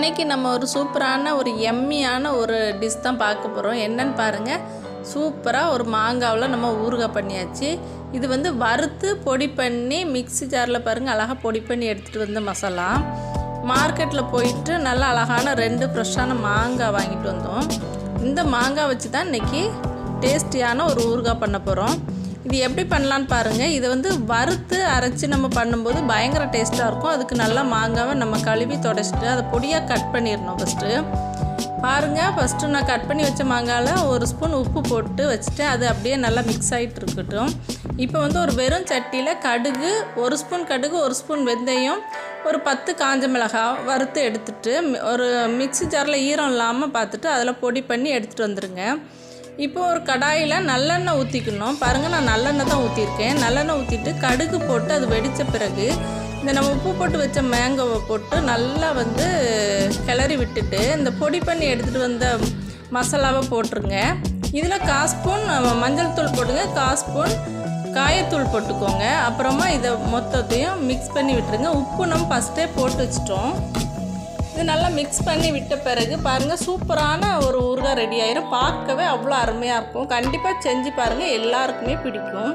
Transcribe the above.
இன்றைக்கி நம்ம ஒரு சூப்பரான ஒரு எம்மியான ஒரு டிஷ் தான் பார்க்க போகிறோம் என்னன்னு பாருங்கள் சூப்பராக ஒரு மாங்காவில் நம்ம ஊறுகாய் பண்ணியாச்சு. இது வந்து வறுத்து பொடி பண்ணி மிக்ஸி ஜாரில் பாருங்கள் அழகாக பொடி பண்ணி எடுத்துகிட்டு வந்த மசாலா. மார்க்கெட்டில் போயிட்டு நல்லா அழகான ரெண்டு ஃப்ரெஷ்ஷான மாங்காய் வாங்கிட்டு வந்தோம். இந்த மாங்காய் வச்சு தான் இன்றைக்கி டேஸ்டியான ஒரு ஊறுகாய் பண்ண போகிறோம் இது எப்படி பண்ணலான்னு பாருங்கள் இதை வந்து வறுத்து அரைச்சி நம்ம பண்ணும்போது பயங்கர டேஸ்ட்டாக இருக்கும். அதுக்கு நல்லா மாங்காவை நம்ம கழுவி தொடச்சிட்டு அதை பொடியாக கட் பண்ணிடணும் ஃபஸ்ட்டு பாருங்கள் ஃபஸ்ட்டு நான் கட் பண்ணி வச்ச மாங்காவில் ஒரு ஸ்பூன் உப்பு போட்டு வச்சுட்டு அது அப்படியே நல்லா மிக்ஸ் ஆகிட்டு இருக்கட்டும். இப்போ வந்து ஒரு வெறும் சட்டியில் கடுகு ஒரு ஸ்பூன் கடுகு ஒரு ஸ்பூன் வெந்தயம் ஒரு பத்து காஞ்ச மிளகாய் வறுத்து எடுத்துட்டு ஒரு மிக்ஸி ஜாரில் ஈரம் இல்லாமல் பார்த்துட்டு அதில் பொடி பண்ணி எடுத்துகிட்டு வந்துடுங்க இப்போ ஒரு கடாயில் நல்லெண்ணெய் ஊற்றிக்கணும் பாருங்கள் நான் நல்லெண்ணெய் தான் ஊற்றிருக்கேன் நல்லெண்ணெய் ஊற்றிட்டு கடுகு போட்டு அது வெடித்த பிறகு இந்த நம்ம உப்பு போட்டு வச்ச மேங்கோவை போட்டு நல்லா வந்து கிளறி விட்டுட்டு இந்த பொடி பண்ணி எடுத்துகிட்டு வந்த மசாலாவை போட்டுருங்க. இதில் கால் ஸ்பூன் மஞ்சள் தூள் போட்டுங்க கால் ஸ்பூன் காயத்தூள் போட்டுக்கோங்க. அப்புறமா இதை மொத்தத்தையும் மிக்ஸ் பண்ணி விட்டுருங்க. உப்பு நம்ம ஃபஸ்ட்டே போட்டு வச்சிட்டோம். இது நல்லா மிக்ஸ் பண்ணி விட்ட பிறகு பாருங்கள் சூப்பரான ஒரு ஊறுகாய் ரெடி ஆயிரும். பார்க்கவே அவ்வளோ அருமையாக இருக்கும். கண்டிப்பாக செஞ்சு பாருங்கள் எல்லாருக்குமே பிடிக்கும்.